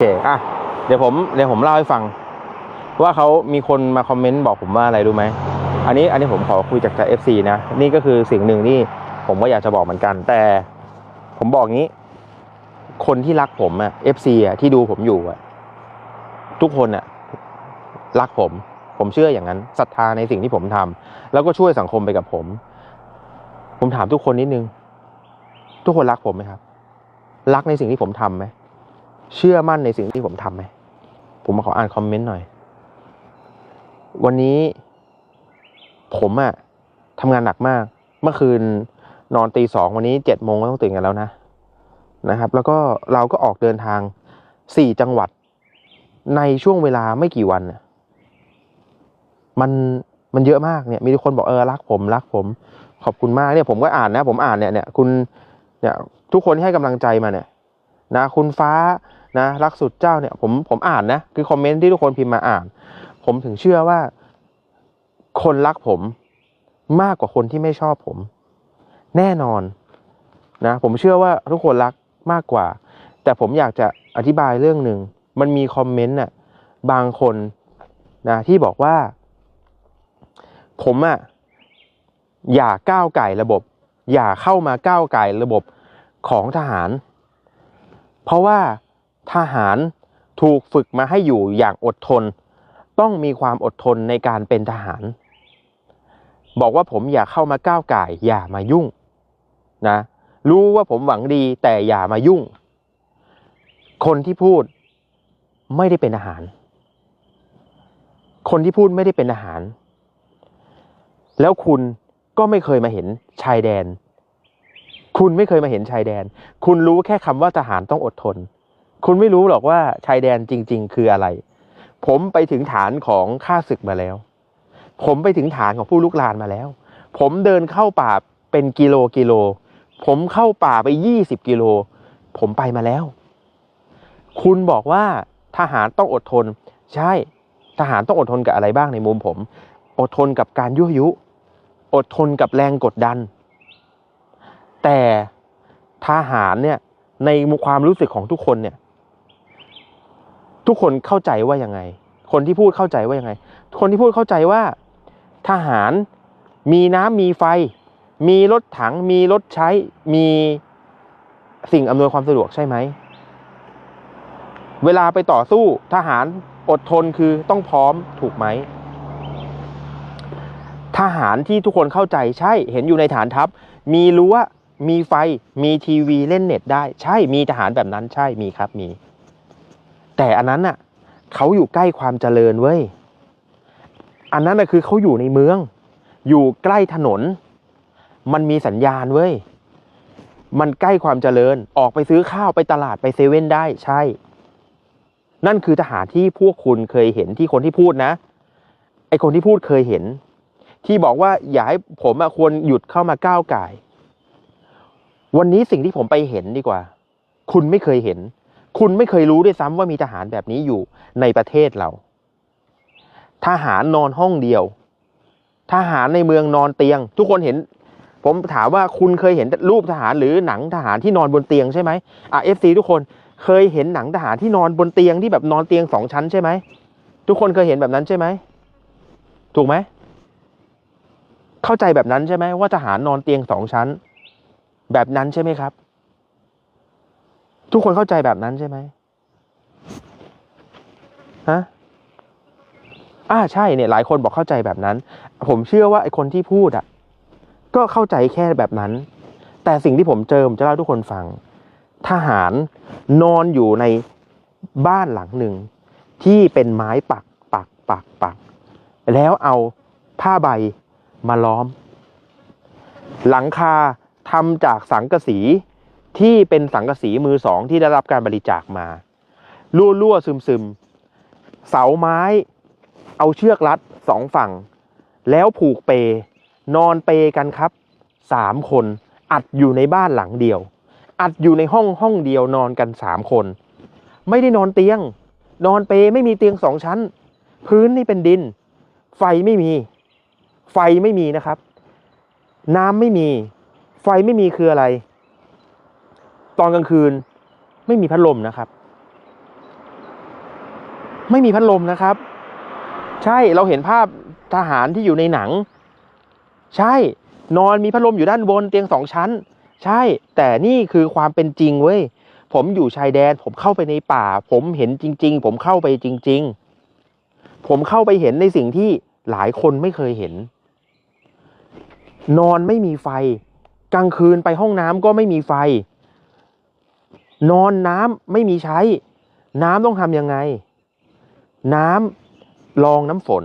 เคอะเดี๋ยวผมเดี๋ยวผมเล่าให้ฟัง ว่าเขามีคนมาคอมเมนต์บอกผมว่าอะไรรู้ไหมอันนี้อันนี้ผมขอคุยจากจากเอฟซีนะ นี่ก็คือสิ่งหนึ่งที่ผมก็อยากจะบอกเหมือนกัน แต่ผมบอกงี้ คนที่รักผมอะเอฟซีอะที่ดูผมอยู่อะทุกคนอะรักผม ผมเชื่ออย่างนั้นศรัทธาในสิ่งที่ผมทำแล้วก็ช่วยสังคมไปกับผม ผมถามทุกคนนิดนึง ทุกคนรักผมไหมครับ รักในสิ่งที่ผมทำไหม เชื่อมั่นในสิ่งที่ผมทำไหม ผมมาขออ่านคอมเมนต์หน่อย วันนี้ ผมอะทำงานหนักมาก เมื่อคืนนอนตีสองวันนี้เจ็ดโมงก็ต้องตื่นกันแล้วนะนะครับ แล้วก็เราก็ออกเดินทางสี่จังหวัด ในช่วงเวลาไม่กี่วันน่ะมันมันเยอะมากเนี่ย มีทุกคนบอกเออรักผมรักผม ขอบคุณมากเนี่ยผมก็อ่านนะ ผมอ่านเนี่ยเนี่ยคุณเนี่ยทุกคนที่ให้กำลังใจมาเนี่ยนะคุณฟ้า นะรักสุดเจ้าเนี่ยผมผมอ่านนะคือคอมเมนต์ที่ทุกคนพิมพ์มาอ่าน ผมถึงเชื่อว่า คนรักผมมากกว่าคนที่ไม่ชอบผม แน่นอนนะผมเชื่อว่าทุกคนรักมากกว่า แต่ผมอยากจะอธิบายเรื่องหนึ่งมันมีคอมเมนต์น่ะบางคนนะที่บอกว่า ผมอะอย่าก้าวไก่ระบบ อย่าเข้ามาก้าวไก่ระบบของทหาร เพราะว่า ทหารถูกฝึกมาให้อยู่อย่างอดทน ต้องมีความอดทนในการเป็นทหาร บอกว่าผมอย่าเข้ามาก้าวไก่อย่ามายุ่งนะรู้ว่าผมหวังดีแต่อย่ามายุ่ง คนที่พูดไม่ได้เป็นทหาร คนที่พูดไม่ได้เป็นทหาร แล้วคุณก็ไม่เคยมาเห็นชายแดน คุณไม่เคยมาเห็นชายแดน คุณรู้แค่คำว่าทหารต้องอดทน คุณไม่รู้หรอกว่าชายแดนจริง ๆ คืออะไร ผมไปถึงฐานของข้าศึกมาแล้ว ผมไปถึงฐานของผู้ลุกลานมาแล้ว ผมเดินเข้าป่าเป็นกิโลกิโล ผมเข้าป่าไปยี่สิบกิโล ผมไปมาแล้ว คุณบอกว่าทหารต้องอดทน ใช่ ทหารต้องอดทนกับอะไรบ้างในมุมผม อดทนกับการยั่วยุ อดทนกับแรงกดดัน แต่ทหารเนี่ยในความรู้สึกของทุกคนเนี่ย ทุกคนเข้าใจว่ายังไง คนที่พูดเข้าใจว่ายังไง คนที่พูดเข้าใจว่าทหารมีน้ำมีไฟ มีรถถัง มีรถใช้ มีสิ่งอำนวยความสะดวกใช่ไหม เวลาไปต่อสู้ทหารอดทนคือต้องพร้อมถูกไหม ทหารที่ทุกคนเข้าใจใช่เห็นอยู่ในฐานทัพ มีรั้วมีไฟ มีทีวีเล่นเน็ตได้ ใช่มีทหารแบบนั้นใช่มีครับมี แต่อันนั้นน่ะเขาอยู่ใกล้ความเจริญเว้ย อันนั้นน่ะคือเขาอยู่ในเมือง อยู่ใกล้ถนน มันมีสัญญาณเว้ย มันใกล้ความเจริญ ออกไปซื้อข้าวไปตลาดไปเซเว่นได้ใช่ นั่นคือทหารที่พวกคุณเคยเห็นที่คนที่พูดนะ ไอคนที่พูดเคยเห็น ที่บอกว่าอย่าให้ผมควรหยุดเข้ามาก้าวไก่ วันนี้สิ่งที่ผมไปเห็นดีกว่า คุณไม่เคยเห็น คุณไม่เคยรู้ด้วยซ้ำว่ามีทหารแบบนี้อยู่ในประเทศเรา ทหารนอนห้องเดียว ทหารในเมืองนอนเตียง ทุกคนเห็น ผมถามว่าคุณเคยเห็นรูปทหารหรือหนังทหารที่นอนบนเตียงใช่ไหมอะเอฟซีทุกคนเคยเห็นหนังทหารที่นอนบนเตียงที่แบบนอนเตียงสองชั้นใช่ไหมทุกคนเคยเห็นแบบนั้นใช่ไหมถูกไหมเข้าใจแบบนั้นใช่ไหมว่าทหารนอนเตียงสองชั้น แบบนั้นใช่ไหมครับ ทุกคนเข้าใจแบบนั้นใช่ไหมฮะอ่าใช่เนี่ยหลายคนบอกเข้าใจแบบนั้น ผมเชื่อว่าไอคนที่พูดอะ ก็เข้าใจแค่แบบนั้น แต่สิ่งที่ผมเจอผมจะเล่าทุกคนฟัง ทหารนอนอยู่ในบ้านหลังหนึ่ง ที่เป็นไม้ปักปักปักปัก แล้วเอาผ้าใบมาล้อม หลังคาทำจากสังกะสี ที่เป็นสังกะสีมือสองที่ได้รับการบริจาคมารั่วรั่วซึมซึมๆ เสาไม้ เอาเชือกรัดสองฝั่ง แล้วผูกเป นอนเปกันครับสามคนอัดอยู่ในบ้านหลังเดียว อัดอยู่ในห้องห้องเดียวนอนกันสามคน ไม่ได้นอนเตียง นอนเปไม่มีเตียงสองชั้น พื้นนี่เป็นดิน ไฟไม่มี ไฟไม่มีนะครับ น้ำไม่มี ไฟไม่มีคืออะไร ตอนกลางคืน ไม่มีพัดลมนะครับ ไม่มีพัดลมนะครับ ใช่เราเห็นภาพทหารที่อยู่ในหนัง ใช่ นอนมีพัดลมอยู่ด้านบนเตียงสองชั้น ใช่ แต่นี่คือความเป็นจริงเว้ยผมอยู่ชายแดน ผมเข้าไปในป่า ผมเห็นจริง ๆ ผมเข้าไปจริง ๆ ผมเข้าไปเห็นในสิ่งที่หลายคนไม่เคยเห็น นอนไม่มีไฟ กลางคืนไปห้องน้ำก็ไม่มีไฟ นอนน้ำไม่มีใช้ น้ำต้องทำยังไง น้ำรองน้ำฝน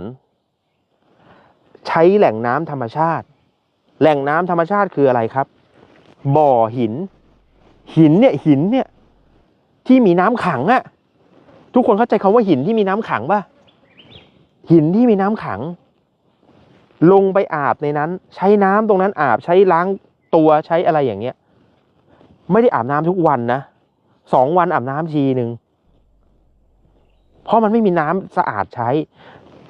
ใช้แหล่งน้ำธรรมชาติ แหล่งน้ำธรรมชาติคืออะไรครับ บ่อหิน หินเนี่ยหินเนี่ยที่มีน้ำขังอะทุกคนเข้าใจคำว่าหินที่มีน้ำขังป่ะหินที่มีน้ำขัง ลงไปอาบในนั้น ใช้น้ำตรงนั้นอาบใช้ล้างตัวใช้อะไรอย่างเงี้ย ไม่ได้อาบน้ำทุกวันนะ สองวันอาบน้ำทีหนึ่งเพราะมันไม่มีน้ำสะอาดใช้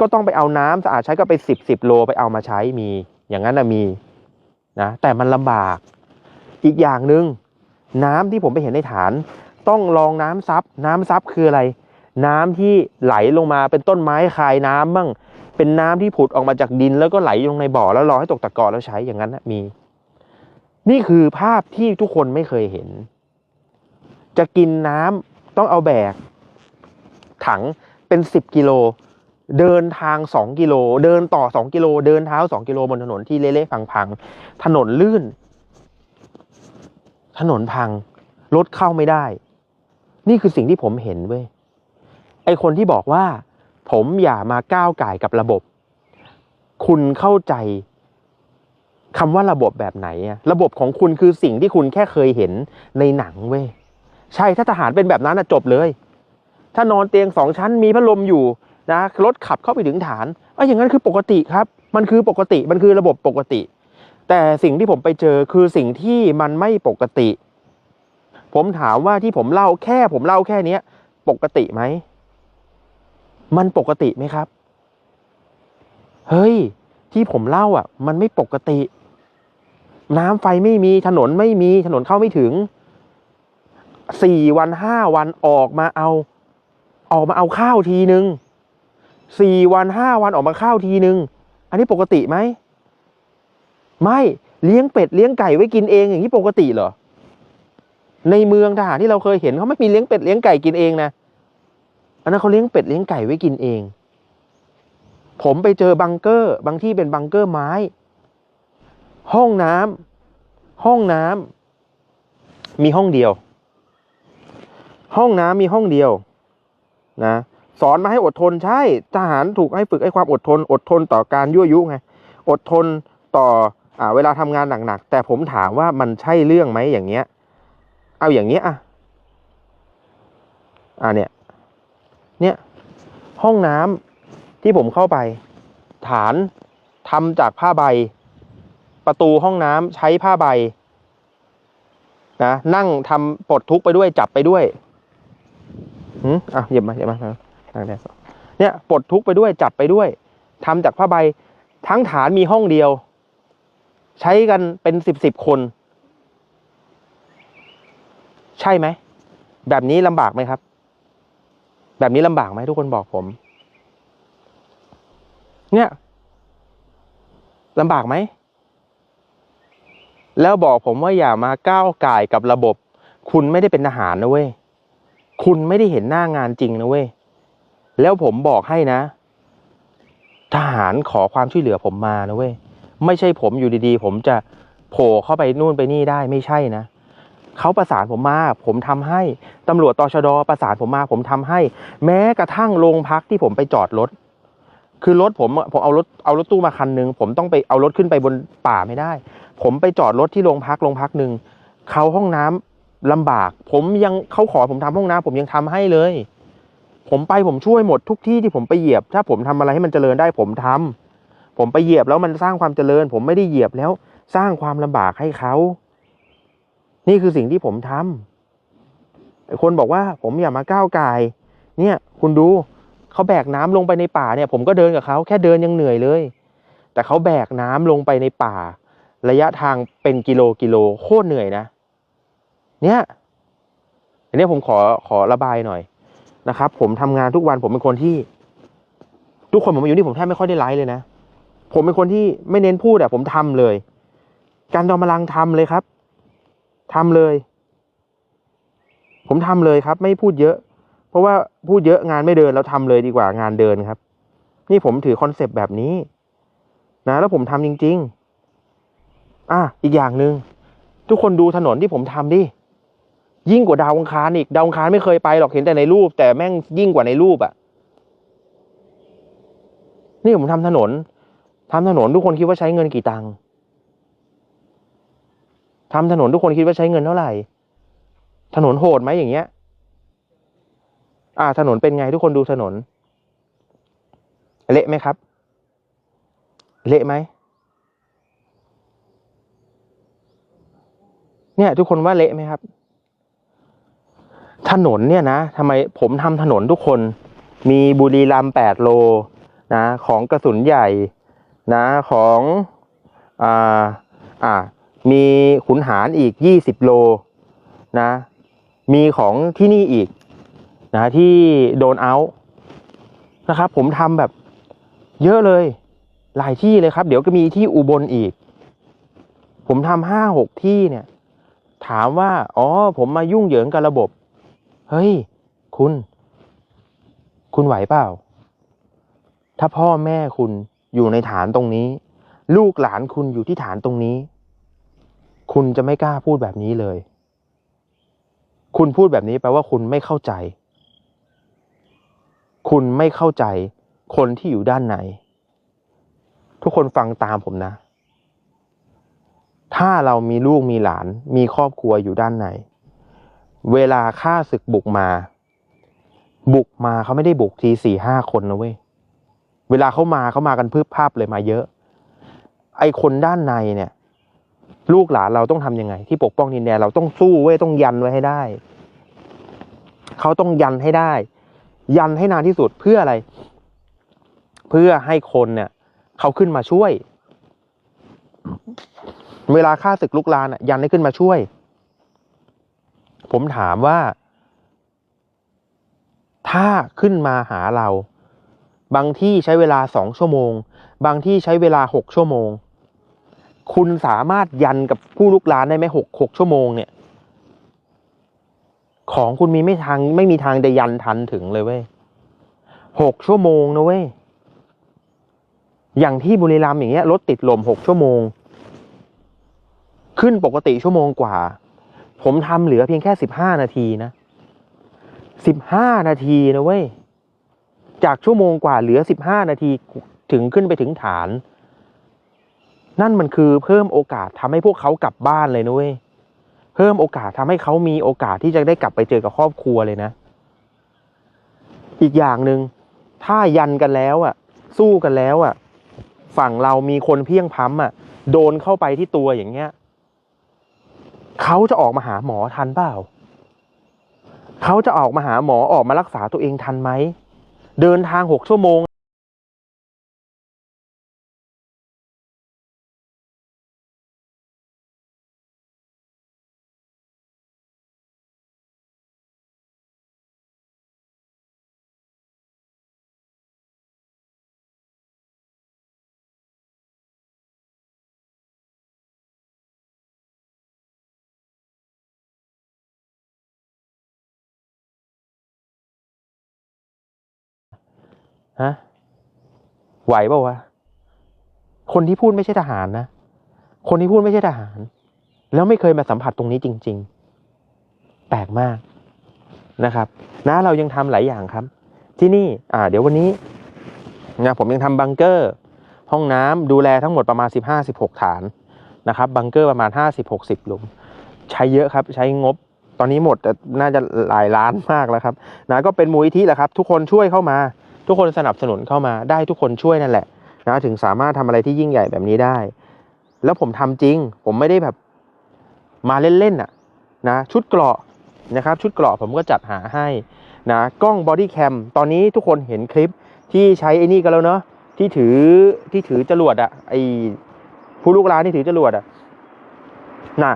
ก็ต้องไปเอาน้ำสะอาดใช้ก็ไปสิบสิบโลไปเอามาใช้มี อย่างนั้นนะมีนะแต่มันลำบาก อีกอย่างหนึ่งน้ำที่ผมไปเห็นในฐาน ต้องรองน้ำซับน้ำซับคืออะไร น้ำที่ไหลลงมาเป็นต้นไม้คายน้ำบ้างเป็นน้ำที่ผุดออกมาจากดินแล้วก็ไหลลงในบ่อแล้วรอให้ตกตะกอนแล้วใช้อย่างนั้นนะมี นี่คือภาพที่ทุกคนไม่เคยเห็น จะกินน้ำต้องเอาแบก ถังเป็นสิบกิโล เดินทางสองกิโล เดินต่อสองกิโล เดินเท้าสองกิโลบนถนนที่เละๆพังๆ ถนนลื่น ถนนพัง รถเข้าไม่ได้ นี่คือสิ่งที่ผมเห็นเว้ย ไอคนที่บอกว่า ผมอย่ามาก้าวไก่กับระบบ คุณเข้าใจคำว่าระบบแบบไหนอะระบบของคุณคือสิ่งที่คุณแค่เคยเห็นในหนังเว้ย ใช่ถ้าทหารเป็นแบบนั้นอะจบเลย ถ้านอนเตียงสองชั้นมีพัดลมอยู่นะรถขับเข้าไปถึงฐานเอ้อย่างนั้นคือปกติครับ มันคือปกติมันคือระบบปกติ แต่สิ่งที่ผมไปเจอคือสิ่งที่มันไม่ปกติ ผมถามว่าที่ผมเล่าแค่ ผมเล่าแค่เนี้ย ปกติไหมมันปกติไหมครับ เฮ้ย ที่ผมเล่าอะ มันไม่ปกติ น้ำไฟไม่มีถนนไม่มีถนนเข้าไม่ถึง สี่วันห้าวันออกมาเอา ออกมาเอาข้าวทีนึงสี่วันห้าวันออกมาข้าวทีนึง อันนี้ปกติไหม ไม่เลี้ยงเป็ดเลี้ยงไก่ไว้กินเองอย่างนี้ปกติเหรอ ในเมืองทหารที่เราเคยเห็นเขาไม่มีเลี้ยงเป็ดเลี้ยงไก่กินเองนะอันนั้นเขาเลี้ยงเป็ดเลี้ยงไก่ไว้กินเอง ผมไปเจอบังเกอร์ บางที่เป็นบังเกอร์ไม้ ห้องน้ำห้องน้ำมีห้องเดียว ห้องน้ำมีห้องเดียวนะสอนมาให้อดทนใช่ทหารถูกให้ฝึกให้ความอดทน อดทนต่อการยั่วยุไงอดทนต่ออเวลาทำงานหนักๆแต่ผมถามว่ามันใช่เรื่องไหมอย่างเงี้ย เอาอย่างเงี้ยอะอ่าเนี่ยเนี่ยห้องน้ำที่ผมเข้าไป ฐานทำจากผ้าใบ ประตูห้องน้ำใช้ผ้าใบนะนั่งทำปลดทุกข์ไปด้วยจับไปด้วย หืมอะเหยียบมาเหยียบมาทางแดงเนี่ยปลดทุกข์ไปด้วยจับไปด้วยทำจากผ้าใบทั้งฐานมีห้องเดียว ใช้กันเป็นสิบสิบคน ใช่ไหม แบบนี้ลำบากไหมครับ แบบนี้ลำบากไหมทุกคนบอกผม เนี่ยลำบากไหม แล้วบอกผมว่าอย่ามาก้าวไก่กับระบบ คุณไม่ได้เป็นทหารนะเว้ย คุณไม่ได้เห็นหน้างานจริงนะเว้ย แล้วผมบอกให้นะ ทหารขอความช่วยเหลือผมมานะเว้ย ไม่ใช่ผมอยู่ดีๆ ผมจะโผล่เข้าไปนู่นไปนี่ได้ไม่ใช่นะเขาประสานผมมา ผมทำให้ตำรวจตชดประสานผมมา ผมทำให้ แม้กระทั่งโรงพักที่ผมไปจอดรถ คือรถผมผมเอารถเอารถตู้มาคันหนึ่งผมต้องไปเอารถขึ้นไปบนป่าไม่ได้ ผมไปจอดรถที่โรงพักโรงพักหนึ่งเขาห้องน้ำ ลำบาก ผมยังเขาขอผมทำห้องน้ำผมยังทำให้เลย ผมไปผมช่วยหมดทุกที่ที่ผมไปเหยียบ ถ้าผมทำอะไรให้มันเจริญได้ผมทำผมไปเหยียบแล้วมันสร้างความเจริญ ผมไม่ได้เหยียบแล้วสร้างความลำบากให้เขานี่คือสิ่งที่ผมทำไอ้คนบอกว่าผมอย่ามาก้าวไก่เนี่ย คุณดูเขาแบกน้ำลงไปในป่าเนี่ย ผมก็เดินกับเขาแค่เดินยังเหนื่อยเลย แต่เขาแบกน้ำลงไปในป่า ระยะทางเป็นกิโลกิโลโคตรเหนื่อยนะ เนี่ยอันนี้ผมขอขอระบายหน่อยนะครับ ผมทำงานทุกวันผมเป็นคนที่ ทุกคนผมมาอยู่นี่ผมแทบไม่ค่อยได้ไลฟ์เลยนะผมเป็นคนที่ไม่เน้นพูดอะผมทำเลย การจอมพลังทำเลยครับทำเลย ผมทำเลยครับ ไม่พูดเยอะ เพราะว่าพูดเยอะงานไม่เดินแล้วทำเลยดีกว่างานเดินครับ นี่ผมถือคอนเซปต์แบบนี้ นะ แล้วผมทำจริง ๆ อะอีกอย่างหนึ่งทุกคนดูถนนที่ผมทำดิ ยิ่งกว่าดาวอังคารอีก ดาวอังคารไม่เคยไปหรอกเห็นแต่ในรูป แต่แม่งยิ่งกว่าในรูปอะนี่ผมทำถนนทำถนนทุกคนคิดว่าใช้เงินกี่ตังค์ทำถนนทุกคนคิดว่าใช้เงินเท่าไหร่ ถนนโหดไหมอย่างเงี้ย อ่า ถนนเป็นไงทุกคนดูถนน เละไหมครับ เละไหมเนี่ย ทุกคนว่าเละไหมครับ ถนนเนี่ยนะทำไมผมทำถนนทุกคน มีบุรีรัมย์แปดโลนะของกระสุนใหญ่นะของอ่าอ่ามีขุนหารอีกยี่สิบโลนะมีของที่นี่อีกนะที่โดนเอานะครับ ผมทำแบบเยอะเลย หลายที่เลยครับ เดี๋ยวก็มีที่อุบลอีก ผมทำห้าหกที่เนี่ย ถามว่า อ๋อ ผมมายุ่งเหยิงกับระบบ เฮ้ย คุณ คุณไหวเปล่า ถ้าพ่อแม่คุณอยู่ในฐานตรงนี้ ลูกหลานคุณอยู่ที่ฐานตรงนี้ คุณจะไม่กล้าพูดแบบนี้เลย คุณพูดแบบนี้แปลว่าคุณไม่เข้าใจ คุณไม่เข้าใจคนที่อยู่ด้านในทุกคนฟังตามผมนะ ถ้าเรามีลูกมีหลานมีครอบครัวอยู่ด้านใน เวลาฆ่าศึกบุกมา บุกมาเขาไม่ได้บุกทีสี่ห้าคนนะเว้ยเวลาเขามาเขามากันพืบภาพเลยมาเยอะ ไอคนด้านในเนี่ย ลูกหลานเราต้องทำยังไง ที่ปกป้องดินแดนเราต้องสู้เว้ยต้องยันไว้ให้ได้เขาต้องยันให้ได้ ยันให้นานที่สุดเพื่ออะไร เพื่อให้คนเนี่ยเขาขึ้นมาช่วย เวลาฆ่าศึกลุกลานอะยันให้ขึ้นมาช่วย ผมถามว่า ถ้าขึ้นมาหาเรา บางที่ใช้เวลาสองชั่วโมง บางที่ใช้เวลาหกชั่วโมง คุณสามารถยันกับผู้ลุกลานได้ไหมหกหกชั่วโมงเนี่ย ของคุณมีไม่ทางไม่มีทางจะยันทันถึงเลยเว้ยหกชั่วโมงนะเว้ยอย่างที่บุรีรัมย์อย่างเงี้ยรถติดลมหกชั่วโมง ขึ้นปกติชั่วโมงกว่า ผมทำเหลือเพียงแค่สิบห้านาทีนะสิบห้านาทีนะเว้ย จากชั่วโมงกว่าเหลือสิบห้านาทีถึงขึ้นไปถึงฐาน นั่นมันคือเพิ่มโอกาสทำให้พวกเขากลับบ้านเลยนะเว้ย เพิ่มโอกาสทำให้เขามีโอกาสที่จะได้กลับไปเจอกับครอบครัวเลยนะ อีกอย่างหนึ่งถ้ายันกันแล้วอะสู้กันแล้วอะฝั่งเรามีคนเพียงพ้ำอะโดนเข้าไปที่ตัวอย่างเงี้ย เขาจะออกมาหาหมอทันเปล่า เขาจะออกมาหาหมอออกมารักษาตัวเองทันไหม เดินทางหกชั่วโมง ฮะไหวเปล่าวะคนที่พูดไม่ใช่ทหารนะ คนที่พูดไม่ใช่ทหาร แล้วไม่เคยมาสัมผัสตรงนี้จริง ๆ แปลกมากนะครับนะเรายังทำหลายอย่างครับ ที่นี่อ่า เดี๋ยววันนี้นะผมยังทำบังเกอร์ ห้องน้ำดูแลทั้งหมดประมาณ 15-16 ฐานนะครับบังเกอร์ประมาณ 50-60 หลุม ใช้เยอะครับใช้งบตอนนี้หมดแต่น่าจะหลายล้านมากแล้วครับนะก็เป็นมูลนิธิแหละครับ ทุกคนช่วยเข้ามา ทุกคนสนับสนุนเข้ามาได้ทุกคนช่วยนั่นแหละนะถึงสามารถทำอะไรที่ยิ่งใหญ่แบบนี้ได้ แล้วผมทำจริง ผมไม่ได้แบบมาเล่นๆน่ะนะชุดเกราะนะครับ ชุดเกราะผมก็จัดหาให้นะกล้องบอดี้แคมตอนนี้ทุกคนเห็นคลิปที่ใช้ไอ้นี่กันแล้วเนาะที่ถือที่ถือจรวดอะไอผู้ลูกร้านที่ถือจรวดอะนะ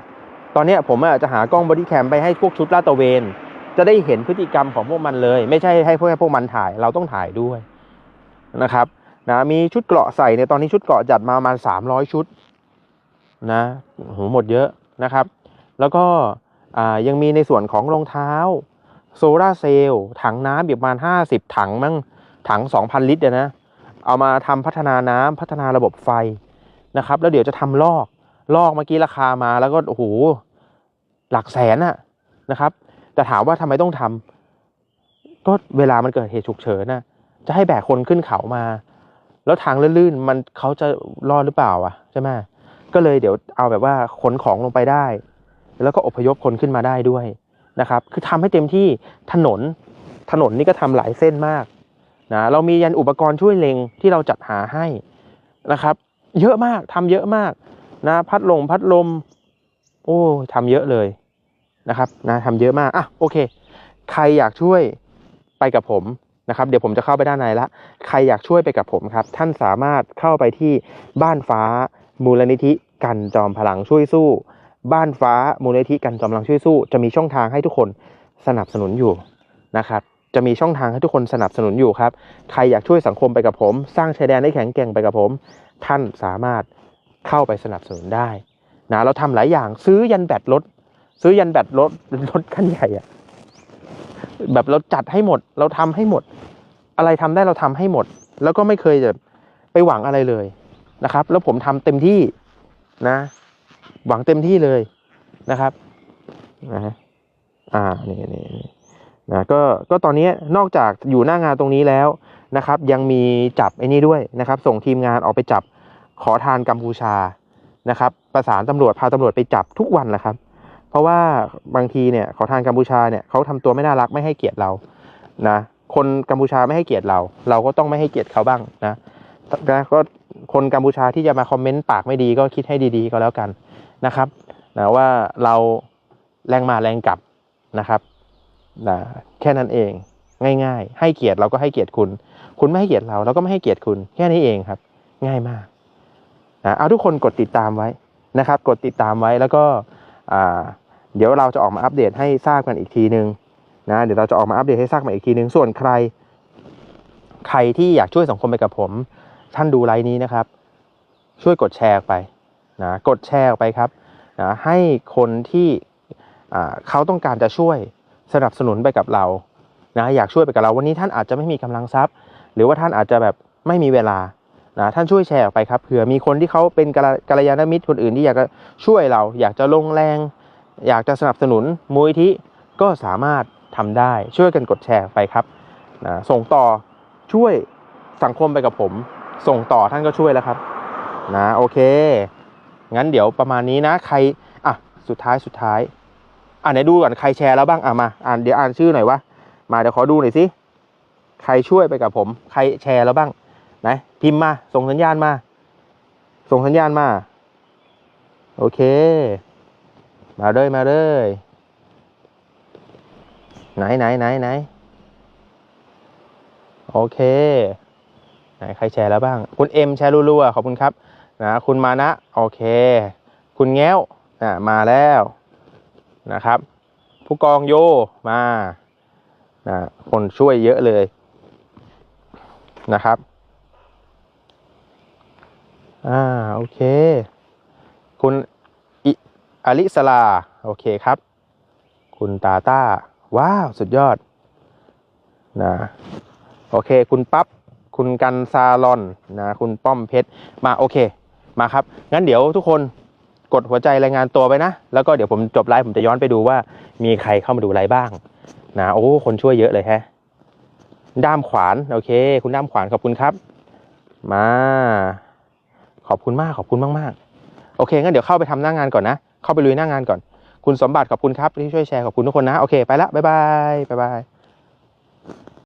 ตอนเนี้ยผมอะจะหากล้องบอดี้แคมไปให้พวกชุดลาดตระเวน จะได้เห็นพฤติกรรมของพวกมันเลย ไม่ใช่ให้พวกพวกมันถ่าย เราต้องถ่ายด้วยนะครับนะมีชุดเกราะใส่เนี่ยตอนนี้ชุดเกราะจัดมาประมาณสามร้อยชุดนะโหหมดเยอะนะครับ แล้วก็ยังมีในส่วนของรองเท้าโซลาร์เซลล์ถังน้ำอีกประมาณห้าสิบถังมั้งถังสองพันลิตรเนี่ยนะ เอามาทำพัฒนาน้ำพัฒนาระบบไฟนะครับ แล้วเดี๋ยวจะทำลอกลอกเมื่อกี้ราคามาแล้วก็โอ้โหหลักแสนอะนะครับ แต่ถามว่าทำไมต้องทำก็เวลามันเกิดเหตุฉุกเฉินนะจะให้แบกคนขึ้นเขามา แล้วทางลื่นๆมันเขาจะรอดหรือเปล่าอะใช่ไหมก็เลยเดี๋ยวเอาแบบว่าขนของลงไปได้ แล้วก็อพยพคนขึ้นมาได้ด้วยนะครับ คือทำให้เต็มที่ถนนถนนนี่ก็ทำหลายเส้นมากนะเรามียันอุปกรณ์ช่วยเล็งที่เราจัดหาให้นะครับ เยอะมากทำเยอะมากนะ พัดลมพัดลม โอ้ทำเยอะเลย นะครับนะทำเยอะมากอะโอเค ใครอยากช่วยไปกับผมนะครับ เดี๋ยวผมจะเข้าไปด้านในละ ใครอยากช่วยไปกับผมครับ ท่านสามารถเข้าไปที่บ้านฟ้ามูลนิธิกันจอมพลังช่วยสู้ บ้านฟ้ามูลนิธิกันจอมพลังช่วยสู้ จะมีช่องทางให้ทุกคนสนับสนุนอยู่นะครับจะมีช่องทางให้ทุกคนสนับสนุนอยู่ครับ ใครอยากช่วยสังคมไปกับผม สร้างชายแดนให้แข็งแกร่งไปกับผม ท่านสามารถเข้าไปสนับสนุนได้นะเราทำหลายอย่างซื้อยันแบตรถ ซื้อยันแบตรถรถคันใหญ่อะแบบเราจัดให้หมด เราทำให้หมด อะไรทำได้เราทำให้หมด แล้วก็ไม่เคยจะไปหวังอะไรเลยนะครับ แล้วผมทำเต็มที่นะ หวังเต็มที่เลยนะครับนะฮะอ่านี่นี่นี่นะก็ก็ตอนนี้นอกจากอยู่หน้างานตรงนี้แล้วนะครับ ยังมีจับไอ้นี่ด้วยนะครับ ส่งทีมงานออกไปจับขอทานกัมพูชานะครับ ประสานตำรวจพาตำรวจไปจับทุกวันแหละครับ เพราะว่าบางทีเนี่ยขอทานกัมพูชาเนี่ยเขาทำตัวไม่น่ารักไม่ให้เกียรติเรานะคนกัมพูชาไม่ให้เกียรติเรา เราก็ต้องไม่ให้เกียรติเขาบ้างนะนะก็คนกัมพูชาที่จะมาคอมเมนต์ปากไม่ดีก็คิดให้ดีๆก็แล้วกันนะครับนะว่าเราแรงมาแรงกลับนะครับนะแค่นั้นเองง่ายๆ ให้เกียรติเราก็ให้เกียรติคุณ คุณไม่ให้เกียรติเราเราก็ไม่ให้เกียรติคุณ แค่นี้เองครับ ง่ายมากนะเอาทุกคนกดติดตามไว้นะครับ กดติดตามไว้แล้วก็อ่า เดี๋ยวเราจะออกมาอัปเดตให้ทราบกันอีกทีนึงนะเดี๋ยวเราจะออกมาอัปเดตให้ทราบกันอีกทีนึง ส่วนใคร ใครที่อยากช่วยสังคมไปกับผม ท่านดูไลน์นี้นะครับ ช่วยกดแชร์ไปนะกดแชร์ออกไปครับนะให้คนที่เขาต้องการจะช่วยสนับสนุนไปกับเรานะอยากช่วยไปกับเราวันนี้ท่านอาจจะไม่มีกำลังทรัพย์ หรือว่าท่านอาจจะแบบไม่มีเวลานะท่านช่วยแชร์ออกไปครับเผื่อมีคนที่เขาเป็นกัลยาณมิตรคนอื่นที่อยากจะช่วยเรา อยากจะลงแรง อยากจะสนับสนุนมูลิธิก็สามารถทำได้ช่วยกันกดแชร์ไปครับนะส่งต่อช่วยสังคมไปกับผม ส่งต่อท่านก็ช่วยแล้วครับนะโอเค งั้นเดี๋ยวประมาณนี้นะใครอะสุดท้ายสุดท้ายอะไหนดูก่อนใครแชร์แล้วบ้างอะมาอ่านเดี๋ยวอ่านชื่อหน่อยวะมาเดี๋ยวขอดูหน่อยสิใครช่วยไปกับผม ใครแชร์แล้วบ้างไหนพิมพ์มา ส่งสัญญาณมา ส่งสัญญาณมา โอเค มาเลยมาเลยไหนไหนไหนไหนโอเคไหนใครแชร์แล้วบ้าง คุณเอ็มแชร์รัวๆขอบคุณครับนะคุณมานะโอเค คุณแง้วอ่ามาแล้วนะครับ ผู้กองโยมานะคนช่วยเยอะเลยนะครับอ่าโอเค คุณ อลิสลา โอเคครับ คุณตาต้า ว้าว สุดยอดนะโอเค คุณปั๊บคุณกันซาลอนนะคุณป้อมเพชร มาโอเค มาครับ งั้นเดี๋ยวทุกคนกดหัวใจรายงานตัวไปนะ แล้วก็เดี๋ยวผมจบไลฟ์ผมจะย้อนไปดูว่า มีใครเข้ามาดูไลฟ์บ้างนะโอ้คนช่วยเยอะเลยแฮะด้ามขวาน โอเค คุณด้ามขวานขอบคุณครับ มา ขอบคุณมากขอบคุณมาก ๆ โอเคงั้นเดี๋ยวเข้าไปทำหน้างงานก่อนนะ เข้าไปลุยหน้างงานก่อน คุณสมบัติขอบคุณครับที่ช่วยแชร์ขอบคุณทุกคนนะ โอเค ไปละบ๊ายบายบ๊ายบาย